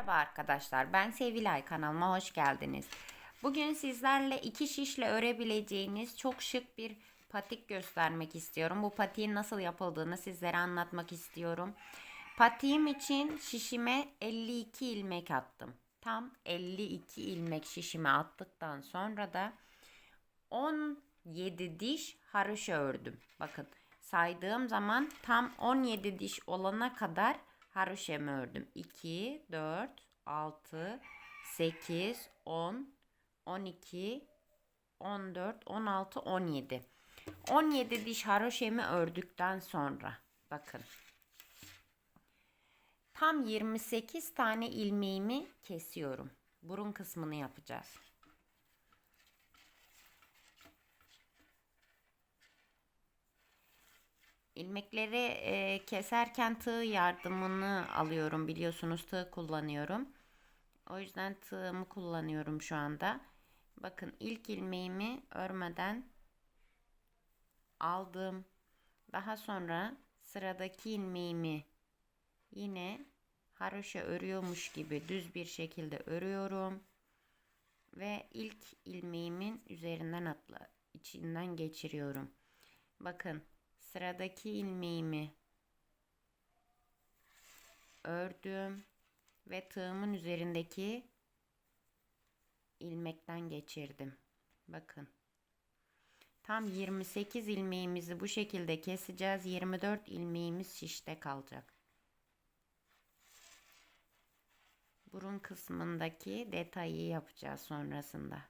Merhaba arkadaşlar, ben Sevilay kanalıma hoş geldiniz. Bugün sizlerle iki şişle örebileceğiniz çok şık bir patik göstermek istiyorum. Bu patiğin nasıl yapıldığını sizlere anlatmak istiyorum. Patiğim için şişime 52 ilmek attım. Tam 52 ilmek şişime attıktan sonra da 17 diş haroşa ördüm. Bakın saydığım zaman tam 17 diş olana kadar haroşemi ördüm. 2, 4, 6, 8, 10, 12, 14, 16, 17. 17 diş haroşemi ördükten sonra bakın. Tam 28 tane ilmeğimi kesiyorum. Burun kısmını yapacağız. İlmekleri e, keserken tığ yardımını alıyorum biliyorsunuz tığ kullanıyorum. O yüzden tığımı kullanıyorum şu anda. Bakın ilk ilmeğimi örmeden aldım. Daha sonra sıradaki ilmeğimi yine haroşa örüyormuş gibi düz bir şekilde örüyorum. Ve ilk ilmeğimin üzerinden atla içinden geçiriyorum. Bakın sıradaki ilmeğimi ördüm ve tığımın üzerindeki ilmekten geçirdim. Bakın. Tam 28 ilmeğimizi bu şekilde keseceğiz. 24 ilmeğimiz şişte kalacak. Burun kısmındaki detayı yapacağız sonrasında.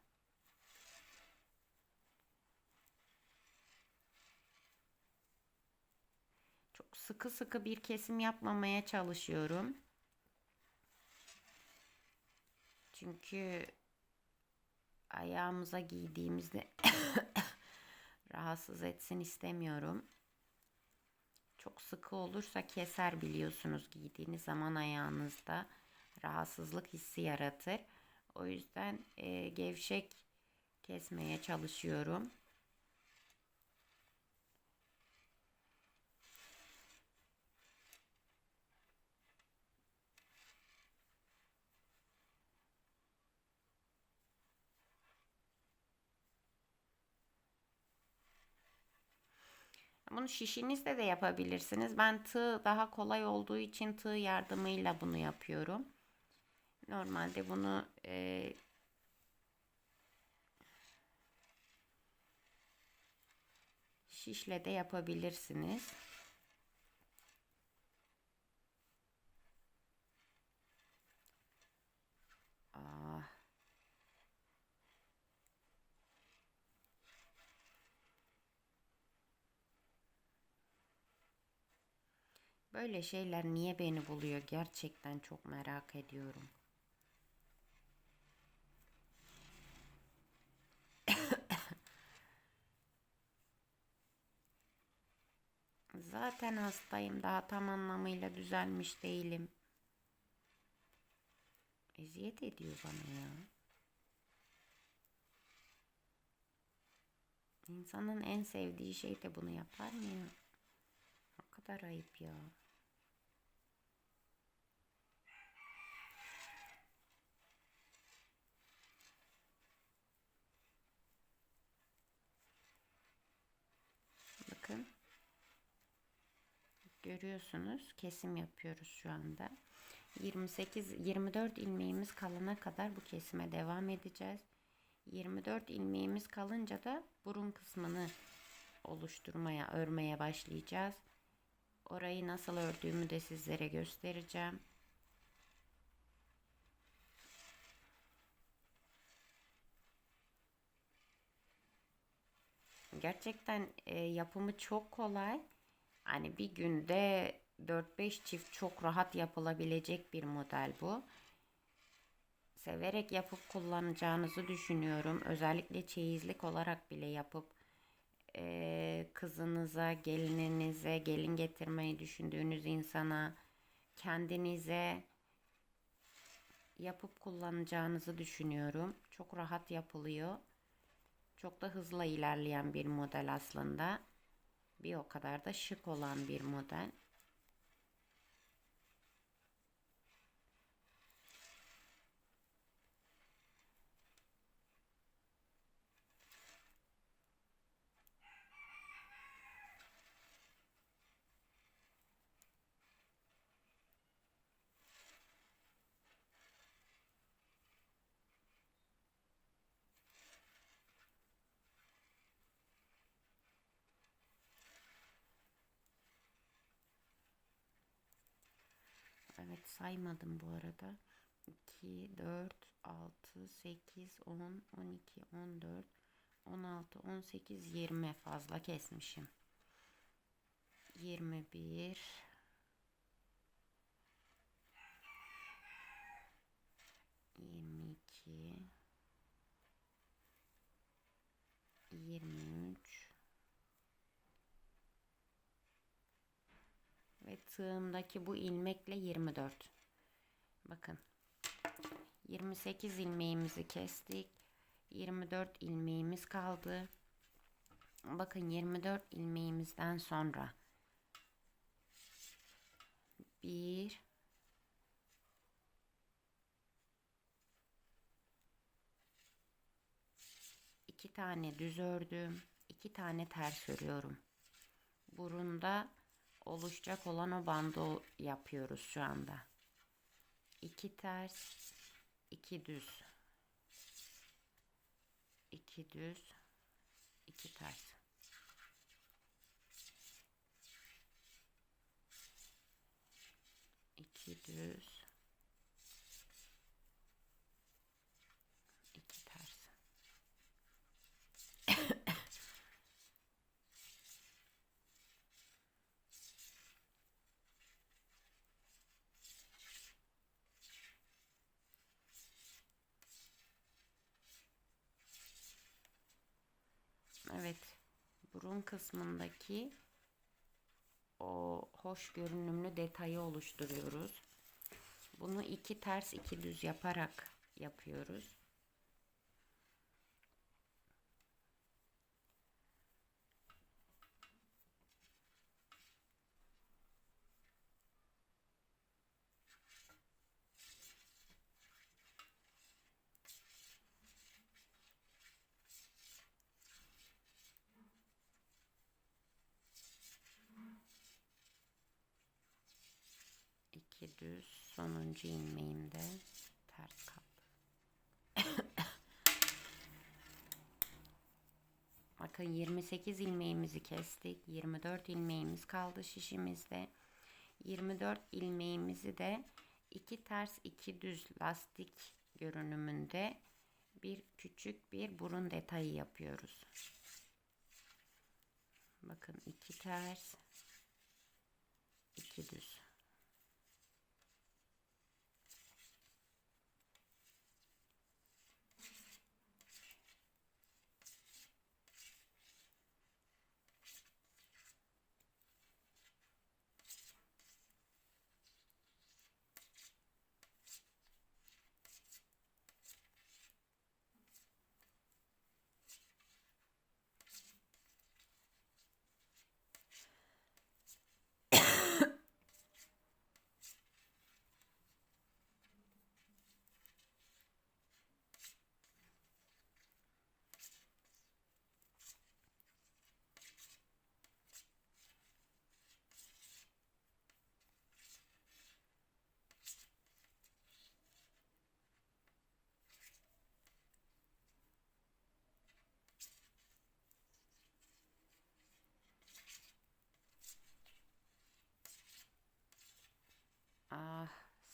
Çok sıkı sıkı bir kesim yapmamaya çalışıyorum. Çünkü ayağımıza giydiğimizde rahatsız etsin istemiyorum. Çok sıkı olursa keser biliyorsunuz giydiğiniz zaman ayağınızda rahatsızlık hissi yaratır. O yüzden e, gevşek kesmeye çalışıyorum. Bunu şişinizde de yapabilirsiniz. Ben tığ daha kolay olduğu için tığ yardımıyla bunu yapıyorum. Normalde bunu e, şişle de yapabilirsiniz. Böyle şeyler niye beni buluyor gerçekten çok merak ediyorum. Zaten hastayım daha tam anlamıyla düzelmiş değilim. Eziyet ediyor bana ya. İnsanın en sevdiği şey de bunu yapar mı ya? Ne kadar ayıp ya. Bakın. Görüyorsunuz kesim yapıyoruz şu anda. 28 24 ilmeğimiz kalana kadar bu kesime devam edeceğiz. 24 ilmeğimiz kalınca da burun kısmını oluşturmaya, örmeye başlayacağız. Orayı nasıl ördüğümü de sizlere göstereceğim. Gerçekten e, yapımı çok kolay. Hani bir günde 4-5 çift çok rahat yapılabilecek bir model bu. Severek yapıp kullanacağınızı düşünüyorum. Özellikle çeyizlik olarak bile yapıp e, kızınıza, gelininize, gelin getirmeyi düşündüğünüz insana, kendinize yapıp kullanacağınızı düşünüyorum. Çok rahat yapılıyor. Çok da hızlı ilerleyen bir model aslında. Bir o kadar da şık olan bir model. Evet saymadım bu arada. 2, 4, 6, 8, 10, 12, 14, 16, 18, 20 fazla kesmişim. 21 22 23 ve tığımdaki bu ilmekle 24 bakın. 28 ilmeğimizi kestik. 24 ilmeğimiz kaldı. Bakın 24 ilmeğimizden sonra 1 iki tane düz ördüm iki tane ters örüyorum. Burunda oluşacak olan o bandı yapıyoruz şu anda. İki ters iki düz. İki düz iki ters. İki düz iki ters Evet. Burun kısmındaki o hoş görünümlü detayı oluşturuyoruz. Bunu iki ters iki düz yaparak yapıyoruz. İki düz sonuncu ilmeğimde ters kaldı. Bakın 28 ilmeğimizi kestik. 24 ilmeğimiz kaldı şişimizde. 24 ilmeğimizi de iki ters iki düz lastik görünümünde bir küçük bir burun detayı yapıyoruz. Bakın iki ters iki düz.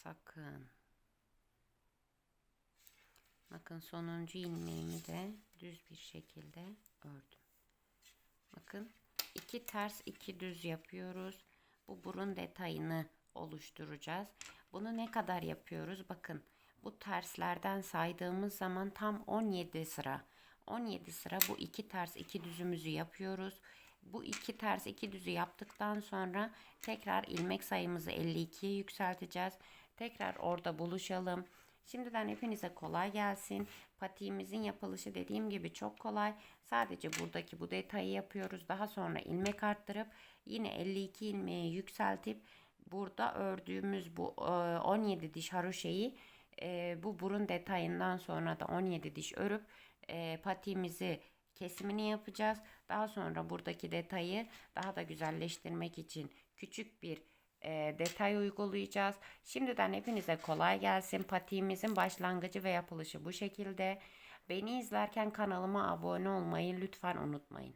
Sakın. Bakın sonuncu ilmeğimi de düz bir şekilde ördüm. Bakın iki ters iki düz yapıyoruz. Bu burun detayını oluşturacağız. Bunu ne kadar yapıyoruz? Bakın bu terslerden saydığımız zaman tam 17 sıra. 17 sıra bu iki ters iki düzümüzü yapıyoruz. Bu iki ters iki düzü yaptıktan sonra tekrar ilmek sayımızı 52'ye yükselteceğiz. Tekrar orada buluşalım. Şimdiden hepinize kolay gelsin. Patiğimizin yapılışı dediğim gibi çok kolay. Sadece buradaki bu detayı yapıyoruz. Daha sonra ilmek arttırıp yine 52 ilmeği yükseltip burada ördüğümüz bu 17 diş haroşeyi bu burun detayından sonra da 17 diş örüp patiğimizi kesimini yapacağız. Daha sonra buradaki detayı daha da güzelleştirmek için küçük bir e, detay uygulayacağız. Şimdiden hepinize kolay gelsin. Patiğimizin başlangıcı ve yapılışı bu şekilde. Beni izlerken kanalıma abone olmayı lütfen unutmayın.